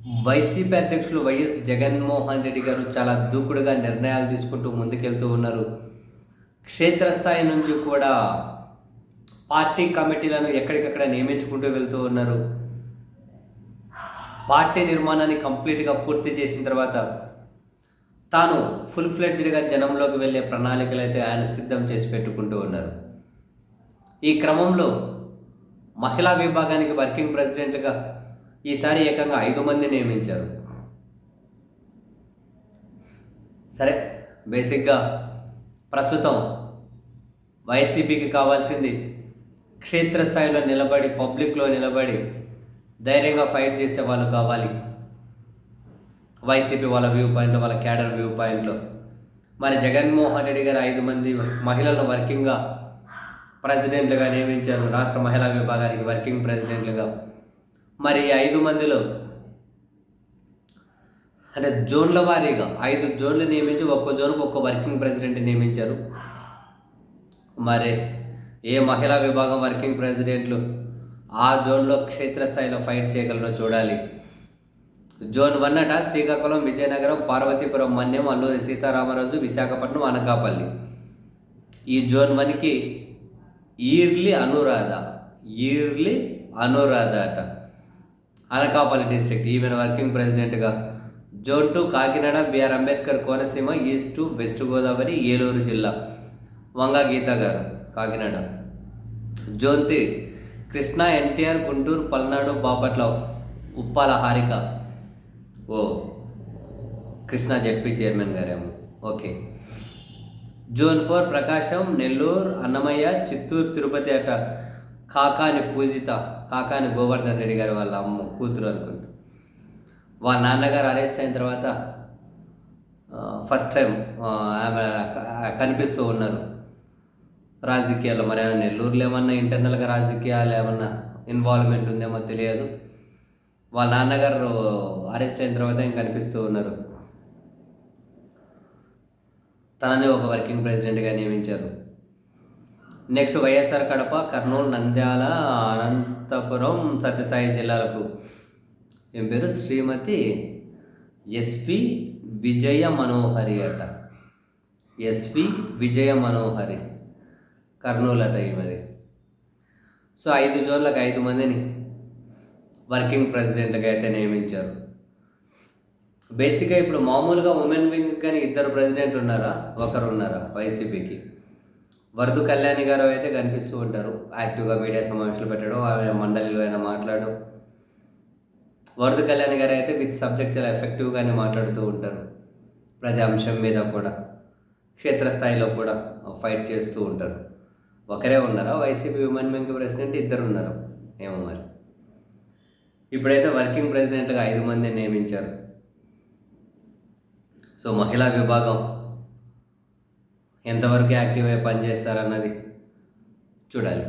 YCP అధ్యక్షులు YS Jaganmohan Reddy గారు చాలా దూకుడుగా నిర్ణయాలు తీసుకుంటూ ముందుకెళ్తూ ఉన్నారు. క్షేత్రస్థాయి నుంచి కూడా పార్టీ కమిటీలను ఎక్కడికక్కడ నియమించుకుంటూ వెళ్తూ ఉన్నారు. పార్టీ నిర్మాణాన్ని కంప్లీట్గా పూర్తి చేసిన తర్వాత తాను ఫుల్ ఫ్లెడ్జ్డ్గా జనంలోకి వెళ్ళే ప్రణాళికలు అయితే ఆయన సిద్ధం చేసి పెట్టుకుంటూ ఉన్నారు. ఈ క్రమంలో మహిళా విభాగానికి వర్కింగ్ ప్రెసిడెంట్గా ఈసారి ఏకంగా ఐదు మంది నియమించారు. సరే బేసిక్గా ప్రస్తుతం వైసీపీకి కావాల్సింది క్షేత్రస్థాయిలో నిలబడి పబ్లిక్లో నిలబడి ధైర్యంగా ఫైట్ చేసే వాళ్ళు కావాలి. వైసీపీ వాళ్ళ వ్యూ పాయింట్లో వాళ్ళ క్యాడర్ వ్యూ పాయింట్లో. మరి జగన్మోహన్ రెడ్డి గారు ఐదు మంది మహిళలను వర్కింగ్గా ప్రెసిడెంట్లుగా నియమించారు. రాష్ట్ర మహిళా విభాగానికి వర్కింగ్ ప్రెసిడెంట్లుగా. మరి ఈ ఐదు మందిలో అంటే జోన్ల వారీగా ఐదు జోన్లు నియమించి ఒక్కో జోన్కు ఒక్కో వర్కింగ్ ప్రెసిడెంట్ నియమించారు. మరి ఏ మహిళా విభాగం వర్కింగ్ ప్రెసిడెంట్లు ఆ జోన్లో క్షేత్రస్థాయిలో ఫైట్ చేయగలరో చూడాలి. జోన్ వన్ అట శ్రీకాకుళం విజయనగరం పార్వతీపురం మన్యం అల్లూరి సీతారామరాజు విశాఖపట్నం అనకాపల్లి. ఈ జోన్ వన్కి ఈర్లీ అనురాధ ఈర్లీ అనురాధ అట. అనకాపల్లి డిస్ట్రిక్ట్. ఈవెన్ వర్కింగ్ ప్రెసిడెంట్గా zone two Kakinada BR Ambedkar Konaseema east to west Godavari Eluru జిల్లా. వంగా గీత గారు Kakinada. Zone three Krishna NTR Guntur Palnadu Bapatla Uppala Harika. ఓ కృష్ణ జెడ్పీ చైర్మన్ గారేమో. Okay. Zone four Prakasam Nellore Annamayya Chittoor Tirupati అట. కాకాని పూజిత కాకాని గోవర్ధన్ రెడ్డి గారి వాళ్ళ అమ్మ కూతురు అనుకుంటా. వాళ్ళ నాన్నగారు అరెస్ట్ అయిన తర్వాత ఫస్ట్ టైం ఆమె కనిపిస్తూ ఉన్నారు. రాజకీయాల్లో మరి ఏమైనా నెల్లూరులో ఏమన్నా ఇంటర్నల్గా రాజకీయాలు ఏమన్నా ఇన్వాల్వ్మెంట్ ఉందేమో తెలియదు. వాళ్ళ నాన్నగారు అరెస్ట్ అయిన తర్వాత ఇంక కనిపిస్తూ ఉన్నారు? తనని ఒక వర్కింగ్ ప్రెసిడెంట్గా నియమించారు. నెక్స్ట్ వైఎస్ఆర్ కడప కర్నూలు నంద్యాల అనంతపురం సత్యసాయి జిల్లాలకు. ఏం పేరు? శ్రీమతి ఎస్పి విజయ మనోహరి అట. ఎస్పి విజయ మనోహరి. కర్నూలు అట ఈమెది. సో ఐదు జోన్లకు ఐదు మందిని వర్కింగ్ ప్రెసిడెంట్గా అయితే నియమించారు. బేసిక్గా ఇప్పుడు మామూలుగా ఉమెన్ వింగ్ కానీ ఇద్దరు ప్రెసిడెంట్ ఉన్నారా? ఒకరు ఉన్నారా వైసీపీకి. వరదు కళ్యాణి గారు అయితే కనిపిస్తూ ఉంటారు. యాక్టివ్గా మీడియా సమావేశాలు పెట్టడం ఆయన మండలిలో అయినా మాట్లాడడం. వరదు కళ్యాణి గారు అయితే విత్ సబ్జెక్ట్ చాలా ఎఫెక్టివ్గానే మాట్లాడుతూ ఉంటారు. ప్రతి అంశం మీద కూడా క్షేత్రస్థాయిలో కూడా ఫైట్ చేస్తూ ఉంటారు. ఒకరే ఉన్నారా? వైసీపీ విమాన్ బ్యాంక్ ప్రెసిడెంట్ ఇద్దరు ఉన్నారు? ఏమో మరి. ఇప్పుడైతే వర్కింగ్ ప్రెసిడెంట్గా ఐదు మంది నియమించారు. సో మహిళా విభాగం ఎంతవరకు యాక్టివ్ అయ్యి పనిచేస్తారన్నది చూడాలి.